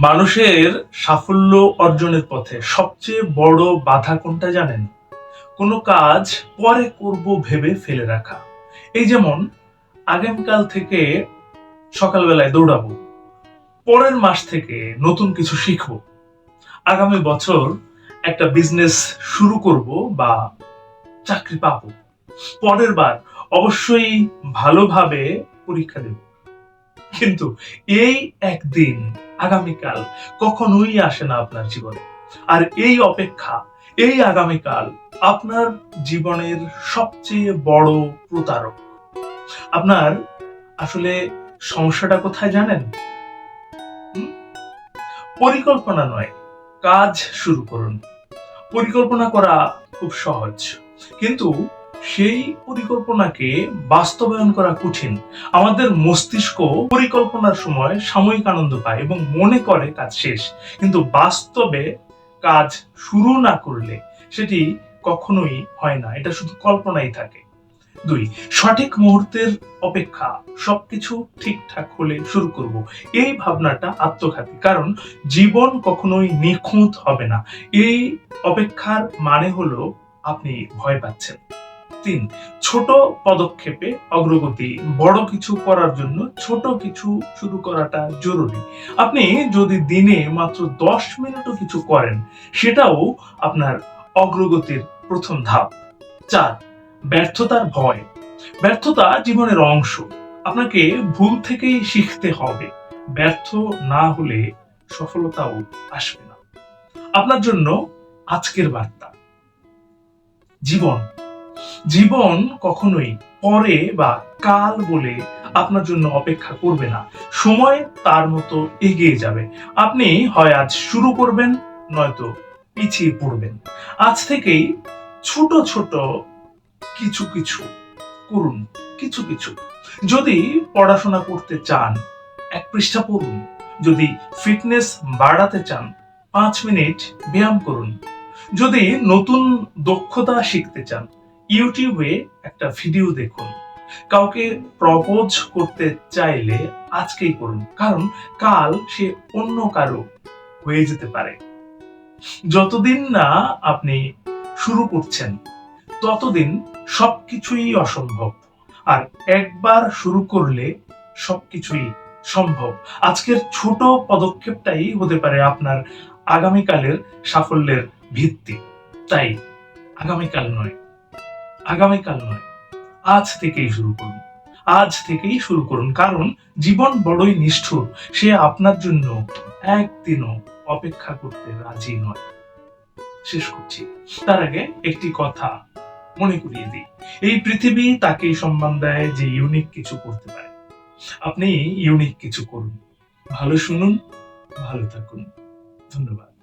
মানুষের সাফল্য অর্জনের পথে সবচেয়ে বড় বাধা কোনটা জানেন? কোনো কাজ পরে করব ভেবে ফেলে রাখা। এই যেমন, আগামীকাল থেকে সকালবেলায় দৌড়াবো, পরের মাস থেকে নতুন কিছু শিখব, আগামী বছর একটা বিজনেস শুরু করব বা চাকরি পাবো, পরের বার অবশ্যই ভালোভাবে পরীক্ষা দেব। কিন্তু এই একদিন আগামীকাল কখনোই আসে না আপনার জীবনে। আর এই অপেক্ষা, এই আগামীকাল আপনার জীবনের সবচেয়ে বড় প্রতারক। আপনার আসলে সমস্যাটা কোথায় জানেন? পরিকল্পনা নয়, কাজ শুরু করুন। পরিকল্পনা করা খুব সহজ। কিন্তু সেই পরিকল্পনাকে বাস্তবায়ন করা কঠিন। আমাদের মস্তিষ্ক পরিকল্পনার সময় সাময়িক আনন্দ পায় এবং মনে করে কাজ শেষ। কিন্তু বাস্তবে কাজ শুরু না করলে সেটি কখনোই হয় না। এটা শুধু কল্পনাই থাকে। দুই, সঠিক মুহূর্তের অপেক্ষা। সবকিছু ঠিকঠাক হলে শুরু করব। এই ভাবনাটা আত্মঘাতী। কারণ জীবন কখনোই নিখুঁত হবে না। এই অপেক্ষার মানে হলো আপনি ভয় পাচ্ছেন। তিন, ছোট পদক্ষেপে অগ্রগতি, বড় কিছু করার জন্য ছোট কিছু শুরু করাটা জরুরি। আপনি যদি দিনে মাত্র দশ মিনিটও কিছু করেন, সেটাও আপনার অগ্রগতির প্রথম ধাপ। চার, ব্যর্থতার ভয়। ব্যর্থতা জীবনের অংশ। আপনাকে ভুল থেকেই শিখতে হবে। ব্যর্থ না হলে সফলতাও আসবে না। আপনার জন্য আজকের বার্তা। জীবন। জীবন কখনোই পরে বা কাল বলে আপনার জন্য অপেক্ষা করবে না। সময় তার মতো এগিয়ে যাবে। আপনি হয় আজ শুরু করবেন, নয়তো পিছিয়ে পড়বেন। আজ থেকেই ছোট ছোট কিছু কিছু করুন, কিছু কিছু। যদি পড়াশোনা করতে চান, এক পৃষ্ঠা পড়ুন। যদি ফিটনেস বাড়াতে চান, পাঁচ মিনিট ব্যায়াম করুন। যদি নতুন দক্ষতা শিখতে চান ইউটিউবে একটা ভিডিও দেখুন। কাউকে প্রপোজ করতে চাইলে আজকেই করুন, কারণ কাল সে অন্য কারও হয়ে যেতে পারে। যতদিন না আপনি শুরু করছেন, ততদিন সবকিছুই অসম্ভব। আর একবার শুরু করলে সবকিছুই সম্ভব। আজকের ছোট পদক্ষেপটাই হতে পারে আপনার আগামীকালের সাফল্যের ভিত্তি। তাই আগামীকাল নয় আগামীকাল নয়। আজ থেকেই শুরু করুন। আজ থেকেই শুরু করুন, কারণ জীবন বড়ই নিষ্ঠুর। সে আপনার জন্য একদিনও অপেক্ষা করতে রাজি নয়। শেষ করছি। তার আগে একটি কথা মনে করিয়ে দিই। এই পৃথিবী তাকেই সম্মান দেয় যে ইউনিক কিছু করতে পারে। আপনি ইউনিক কিছু করুন। ভালো শুনুন, ভালো থাকুন। ধন্যবাদ।